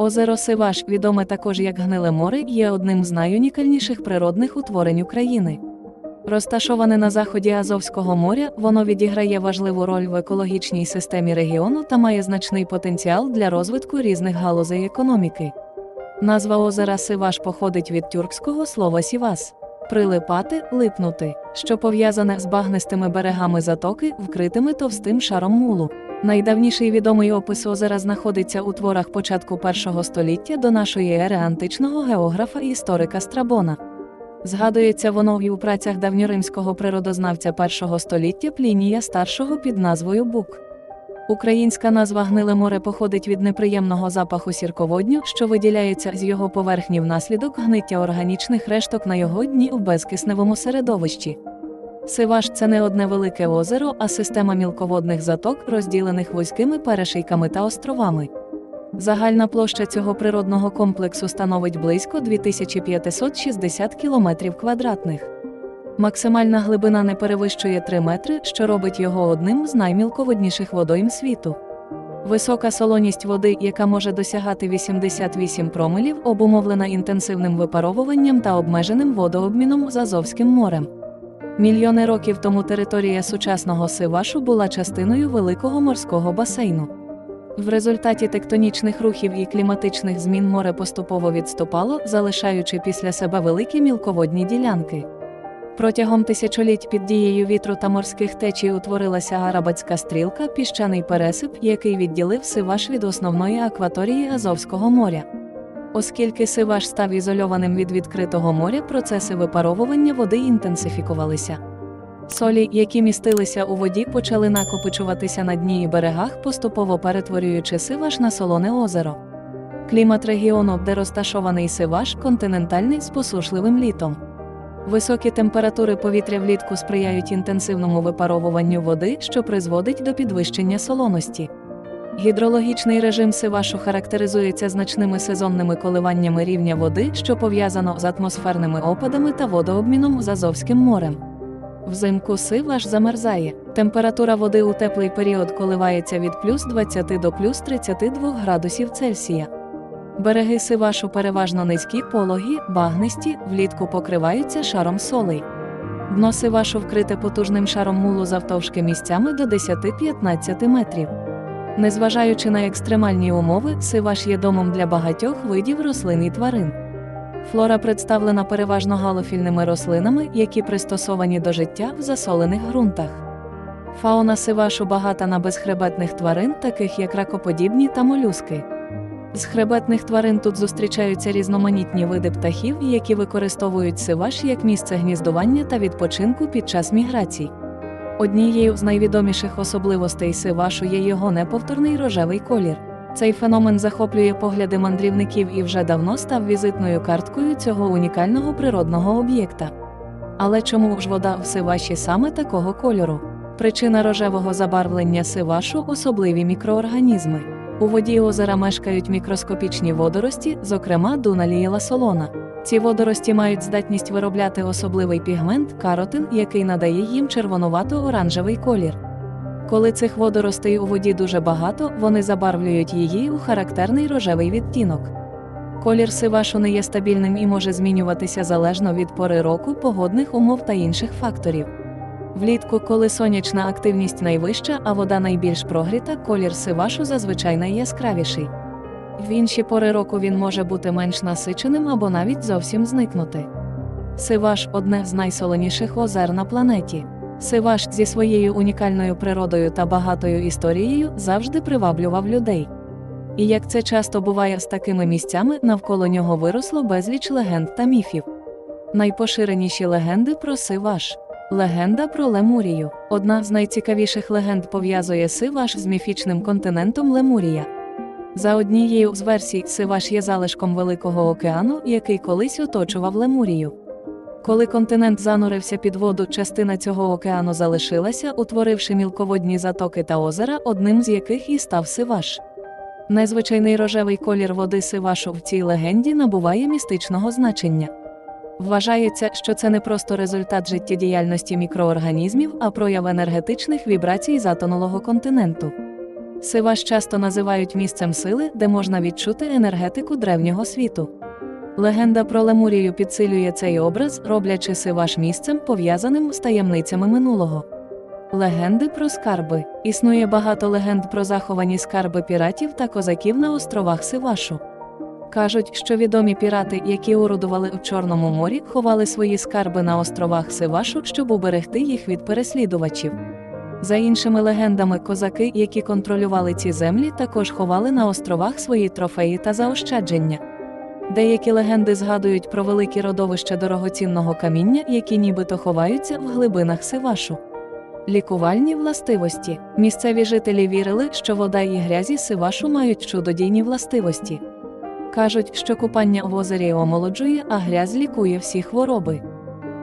Озеро Сиваш, відоме також як Гниле море, є одним з найунікальніших природних утворень України. Розташоване на заході Азовського моря, воно відіграє важливу роль в екологічній системі регіону та має значний потенціал для розвитку різних галузей економіки. Назва озера Сиваш походить від тюркського слова сівас прилипати, липнути, що пов'язане з багнистими берегами затоки, вкритими товстим шаром мулу. Найдавніший відомий опис озера знаходиться у творах початку першого століття до нашої ери античного географа і історика Страбона. Згадується воно і у працях давньоримського природознавця першого століття Плінія старшого під назвою Бук. Українська назва Гниле море походить від неприємного запаху сірководню, що виділяється з його поверхні внаслідок гниття органічних решток на його дні у безкисневому середовищі. Сиваш це не одне велике озеро, а система мілководних заток, розділених вузькими перешийками та островами. Загальна площа цього природного комплексу становить близько 2560 км квадратних. Максимальна глибина не перевищує 3 метри, що робить його одним з наймілководніших водойм світу. Висока солоність води, яка може досягати 88 промилів, обумовлена інтенсивним випаровуванням та обмеженим водообміном з Азовським морем. Мільйони років тому територія сучасного Сивашу була частиною великого морського басейну. В результаті тектонічних рухів і кліматичних змін море поступово відступало, залишаючи після себе великі мілководні ділянки. Протягом тисячоліть під дією вітру та морських течій утворилася Арабатська стрілка, піщаний пересип, який відділив Сиваш від основної акваторії Азовського моря. Оскільки Сиваш став ізольованим від відкритого моря, процеси випаровування води інтенсифікувалися. Солі, які містилися у воді, почали накопичуватися на дні і берегах, поступово перетворюючи Сиваш на солоне озеро. Клімат регіону, де розташований Сиваш, континентальний з посушливим літом. Високі температури повітря влітку сприяють інтенсивному випаровуванню води, що призводить до підвищення солоності. Гідрологічний режим Сивашу характеризується значними сезонними коливаннями рівня води, що пов'язано з атмосферними опадами та водообміном з Азовським морем. Взимку Сиваш замерзає. Температура води у теплий період коливається від плюс 20 до плюс 32 градусів Цельсія. Береги Сивашу переважно низькі, пологі, багнисті, влітку покриваються шаром солей. Дно Сивашу вкрите потужним шаром мулу завтовшки місцями до 10-15 метрів. Незважаючи на екстремальні умови, Сиваш є домом для багатьох видів рослин і тварин. Флора представлена переважно галофільними рослинами, які пристосовані до життя в засолених ґрунтах. Фауна Сивашу багата на безхребетних тварин, таких як ракоподібні та молюски. З хребетних тварин тут зустрічаються різноманітні види птахів, які використовують сиваш як місце гніздування та відпочинку під час міграцій. Однією з найвідоміших особливостей сивашу є його неповторний рожевий колір. Цей феномен захоплює погляди мандрівників і вже давно став візитною карткою цього унікального природного об'єкта. Але чому ж вода в сиваші саме такого кольору? Причина рожевого забарвлення сивашу особливі мікроорганізми. У воді озера мешкають мікроскопічні водорості, зокрема дуналієла солона. Ці водорості мають здатність виробляти особливий пігмент каротин, який надає їм червонувато-оранжевий колір. Коли цих водоростей у воді дуже багато, вони забарвлюють її у характерний рожевий відтінок. Колір сивашу не є стабільним і може змінюватися залежно від пори року, погодних умов та інших факторів. Влітку, коли сонячна активність найвища, а вода найбільш прогріта, колір сивашу зазвичай найяскравіший. В інші пори року він може бути менш насиченим або навіть зовсім зникнути. Сиваш одне з найсоленіших озер на планеті. Сиваш зі своєю унікальною природою та багатою історією завжди приваблював людей. І як це часто буває з такими місцями, навколо нього виросло безліч легенд та міфів. Найпоширеніші легенди про Сиваш. Легенда про Лемурію. Одна з найцікавіших легенд пов'язує Сиваш з міфічним континентом Лемурія. За однією з версій, Сиваш є залишком Великого океану, який колись оточував Лемурію. Коли континент занурився під воду, частина цього океану залишилася, утворивши мілководні затоки та озера, одним з яких і став Сиваш. Незвичайний рожевий колір води Сивашу в цій легенді набуває містичного значення. Вважається, що це не просто результат життєдіяльності мікроорганізмів, а прояв енергетичних вібрацій затонулого континенту. Сиваш часто називають місцем сили, де можна відчути енергетику древнього світу. Легенда про Лемурію підсилює цей образ, роблячи Сиваш місцем, пов'язаним з таємницями минулого. Легенди про скарби. Існує багато легенд про заховані скарби піратів та козаків на островах Сивашу. Кажуть, що відомі пірати, які орудували у Чорному морі, ховали свої скарби на островах Сивашу, щоб уберегти їх від переслідувачів. За іншими легендами, козаки, які контролювали ці землі, також ховали на островах свої трофеї та заощадження. Деякі легенди згадують про великі родовища дорогоцінного каміння, які нібито ховаються в глибинах Сивашу. Лікувальні властивості. Місцеві жителі вірили, що вода і грязі Сивашу мають чудодійні властивості. Кажуть, що купання в озері омолоджує, а грязь лікує всі хвороби.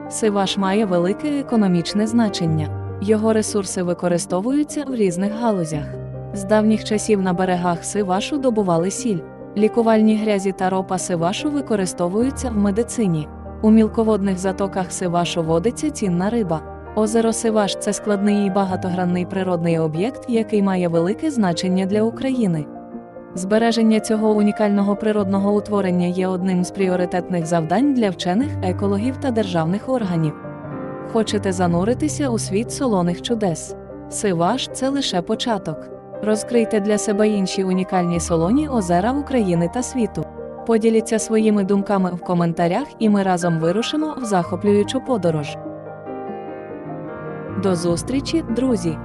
Сиваш має велике економічне значення. Його ресурси використовуються в різних галузях. З давніх часів на берегах Сивашу добували сіль. Лікувальні грязі та ропа Сивашу використовуються в медицині. У мілководних затоках Сивашу водиться цінна риба. Озеро Сиваш це складний і багатогранний природний об'єкт, який має велике значення для України. Збереження цього унікального природного утворення є одним з пріоритетних завдань для вчених, екологів та державних органів. Хочете зануритися у світ солоних чудес? Сиваш це лише початок. Розкрийте для себе інші унікальні солоні озера України та світу. Поділіться своїми думками в коментарях, і ми разом вирушимо в захоплюючу подорож. До зустрічі, друзі!